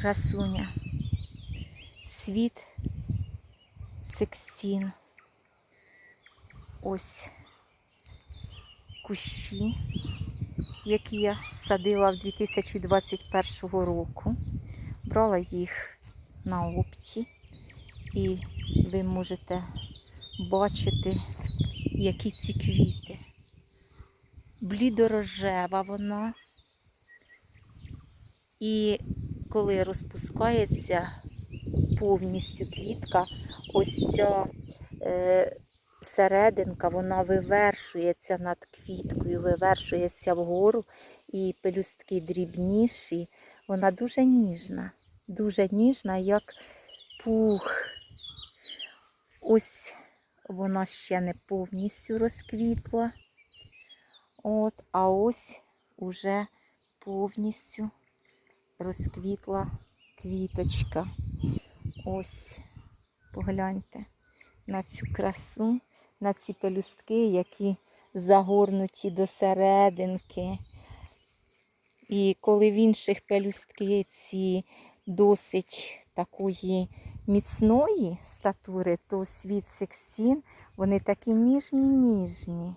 красуня. Світ секстін. Ось кущі, які я садила в 2021 року. Брала їх на опті, і ви можете бачити, які ці квіти. Блідорожева вона. І коли розпускається повністю квітка, ось ця е, серединка, вона вивершується над квіткою, вивершується вгору, і пелюстки дрібніші. Вона дуже ніжна, дуже ніжна, як пух. Ось вона ще не повністю розквітла. От, а ось уже повністю розквітла квіточка. Ось, погляньте на цю красу, на ці пелюстки, які загорнуті до серединки. І коли в інших пелюстки ці досить такої міцної статури, то світ секстін, вони такі ніжні-ніжні.